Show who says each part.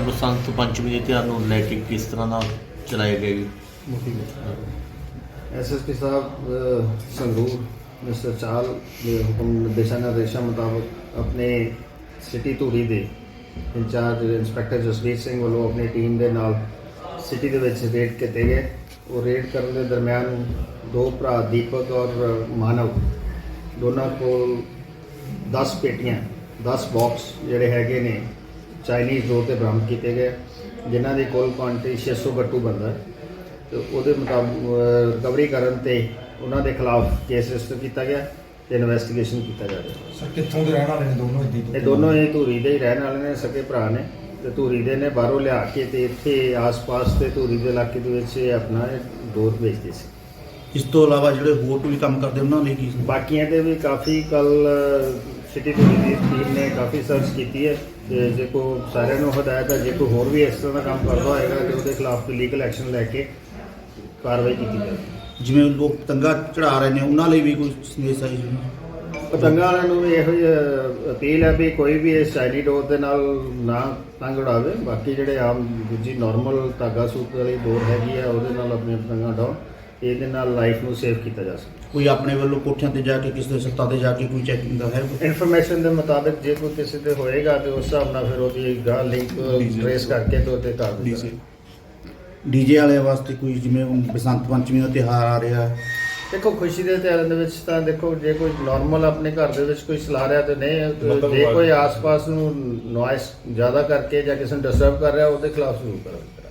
Speaker 1: ਬਸੰਤ ਪੰਚਮੀ ਦੇ ਤਿਉਹਾਰ ਨੂੰ ਲੈ ਕੇ ਕਿਸ ਤਰ੍ਹਾਂ ਨਾਲ ਚਲਾਏ ਗਏ? ਜੀ
Speaker 2: ਐਸਐਸਪੀ ਸਾਹਿਬ ਸੰਗਰੂਰ, ਮਿਸਟਰ ਚਾਲ ਦੇ ਹੁਕਮ ਦਿਸ਼ਾ ਨਿਰਦੇਸ਼ਾਂ ਮੁਤਾਬਕ ਆਪਣੇ ਸਿਟੀ ਧੂਰੀ ਦੇ ਇੰਚਾਰਜ ਇੰਸਪੈਕਟਰ ਜਸਵੀਰ ਸਿੰਘ ਵੱਲੋਂ ਆਪਣੀ ਟੀਮ ਦੇ ਨਾਲ ਸਿਟੀ ਦੇ ਵਿੱਚ ਰੇਡ ਕੀਤੇ ਗਏ। ਉਹ ਰੇਡ ਕਰਨ ਦੇ ਦਰਮਿਆਨ ਦੋ ਭਰਾ ਦੀਪਕ ਔਰ ਮਾਨਵ ਦੋਨਾਂ ਕੋਲ 10 ਪੇਟੀਆਂ 10 ਬਾਕਸ ਜਿਹੜੇ ਹੈਗੇ ਨੇ ਚਾਈਨੀਜ਼ ਡੋਰ ਤੇ ਬਰਾਮਦ ਕੀਤੇ ਗਏ ਜਿਨ੍ਹਾਂ ਦੀ ਕੁੱਲ ਕੁਆਂਟੀਟੀ 600 ਗੱਟੂ ਬਣਦਾ ਹੈ। ਤੇ ਉਹਦੇ ਮੁਤਾਬਕ ਰਿਕਵਰੀ ਕਰਨ ਤੇ ਉਹਨਾਂ ਦੇ ਖਿਲਾਫ ਕੇਸ ਰਜਿਸਟਰ ਕੀਤਾ ਗਿਆ ਤੇ ਇਨਵੈਸਟੀਗੇਸ਼ਨ ਕੀਤਾ ਜਾ ਰਿਹਾ।
Speaker 3: ਸਰ ਕਿੱਥੋਂ ਦੇ ਰਹਿਣ ਵਾਲੇ ਨੇ ਦੋਨੋਂ ਇੱਦੀ
Speaker 2: ਇਹ ਦੋਨੋਂ ਹੀ ਧੂਰੀ ਦੇ ਹੀ ਰਹਿਣ ਵਾਲੇ ਨੇ ਸਕੇ ਭਰਾ ਨੇ। ਤੇ ਧੂਰੀ ਦੇ ਨੇ ਬਾਹਰੋਂ ਲਿਆ ਕੇ ਤੇ ਇੱਥੇ ਆਸ-ਪਾਸ ਤੇ ਧੂਰੀ ਦੇ ਇਲਾਕੇ ਦੇ ਵਿੱਚ ਇਹ ਆਪਣਾ ਇਹ ਡੋਰ ਵੇਚਦੇ ਸੀ।
Speaker 4: ਇਸ ਤੋਂ ਇਲਾਵਾ ਜਿਹੜੇ ਹੋਰ ਵੀ ਕੰਮ ਕਰਦੇ ਉਹਨਾਂ ਲਈ ਕੀ
Speaker 2: ਬਾਕੀਆਂ ਦੇ ਵੀ ਕਾਫੀ ਕੱਲ ਸਿਟੀ ਧੂਰੀ ਦੀ ਟੀਮ ਨੇ ਕਾਫੀ ਸਰਚ ਕੀਤੀ ਹੈ ਤੇ ਜੇ ਕੋ ਸਾਰਿਆਂ ਨੂੰ ਹਦਾਇਤ ਹੈ ਜੇ ਕੋਈ ਹੋਰ ਵੀ ਇਸ ਤਰ੍ਹਾਂ ਦਾ ਕੰਮ ਕਰਦਾ ਹੋਏਗਾ ਤੇ ਉਹਦੇ ਖਿਲਾਫ ਲੀਗਲ ਐਕਸ਼ਨ ਲੈ ਕੇ ਕਾਰਵਾਈ ਕੀਤੀ ਜਾਵੇਗੀ।
Speaker 4: ਜਿਵੇਂ ਲੋਕ ਪਤੰਗਾ ਚੜਾ ਰਹੇ ਨੇ ਉਹਨਾਂ ਲਈ ਵੀ ਕੋਈ ਸੰਦੇਸ਼ ਆਈ ਜੀ?
Speaker 2: ਪਤੰਗਾਂ ਵਾਲਿਆਂ ਨੂੰ ਵੀ ਇਹੋ ਜਿਹੀ ਅ, ਅਪੀਲ ਹੈ ਵੀ ਕੋਈ ਵੀ ਇਸ ਚਾਈਨੀ ਡੋਰ ਦੇ ਨਾਲ ਨਾ ਪਤੰਗ ਉਡਾਵੇ। ਬਾਕੀ ਜਿਹੜੇ ਆਮ ਦੂਜੀ ਨਾਰਮਲ ਧਾਗਾ ਸੂਤ ਵਾਲੀ ਡੋਰ ਹੈਗੀ ਆ ਉਹਦੇ ਨਾਲ ਆਪਣੀਆਂ ਪਤੰਗਾਂ ਉਡਾਓ। ਇਹਦੇ ਨਾਲ ਲਾਈਫ ਨੂੰ ਸੇਵ ਕੀਤਾ ਜਾ ਸਕਦਾ
Speaker 4: ਕੋਈ ਆਪਣੇ ਵੱਲੋਂ ਕੋਠਿਆਂ ਤੇ ਜਾ ਕੇ ਕਿਸੇ ਦੇ ਸੱਤਾਂ ਤੇ ਜਾ ਕੇ ਕੋਈ ਚੈਕਿੰਗ ਦਾ ਹੈ ਕੋਈ?
Speaker 2: ਇਨਫੋਰਮੇਸ਼ਨ ਦੇ ਮੁਤਾਬਕ ਜੇ ਕੋਈ ਕਿਸੇ ਤੇ ਹੋਏਗਾ ਤੇ ਉਸ ਹਿਸਾਬ ਨਾਲ ਫਿਰ ਉਹਦੀ ਗਾਹ ਲਿੰਕ ਟ੍ਰੇਸ ਕਰਕੇ ਤੇ ਉਹਤੇ ਕਰ ਦਿੱਤਾ
Speaker 4: ਡੀਜੇ। ਵਾਲਿਆਂ ਵਾਸਤੇ ਕੋਈ ਜਿਵੇਂ ਹੁਣ ਬਸੰਤ ਪੰਚਮੀ ਦਾ ਤਿਉਹਾਰ ਆ ਰਿਹਾ। ਹੈ
Speaker 2: ਦੇਖੋ ਖੁਸ਼ੀ ਦੇ ਤਿਉਹਾਰਾਂ ਦੇ ਵਿੱਚ ਤਾਂ ਦੇਖੋ ਜੇ ਕੋਈ ਨਾਰਮਲ ਆਪਣੇ ਘਰ ਦੇ ਵਿੱਚ ਕੋਈ ਚਲਾ ਰਿਹਾ ਤੇ ਨਹੀਂ ਤੇ ਜੇ ਕੋਈ ਆਸ-ਪਾਸ ਨੂੰ ਨੋਇਸ ਜ਼ਿਆਦਾ ਕਰਕੇ ਜਾਂ ਕਿਸੇ ਨੂੰ ਡਿਸਟਰਬ ਕਰ ਰਿਹਾ ਉਹਦੇ ਖਿਲਾਫ ਜ਼ਰੂਰ ਕਰਾਂਗੇ।